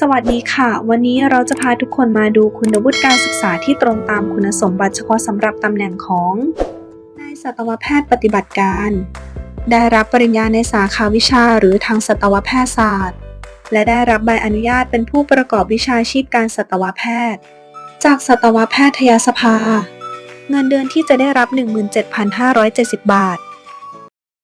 สวัสดีค่ะ วันนี้เราจะพาทุกคนมาดูคุณวุฒิการศึกษาที่ตรงตามคุณสมบัติเฉพาะสำหรับตำแหน่งของนายสัตวแพทย์ปฏิบัติการ ได้รับปริญญาในสาขาวิชาหรือทางสัตวแพทยศาสตร์ และได้รับใบอนุญาตเป็นผู้ประกอบวิชาชีพการสัตวแพทย์ จากสัตวแพทยสภา เงินเดือนที่จะได้รับ 17,570 บาท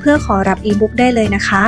เพื่อขอรับอีบุ๊กได้เลยนะคะ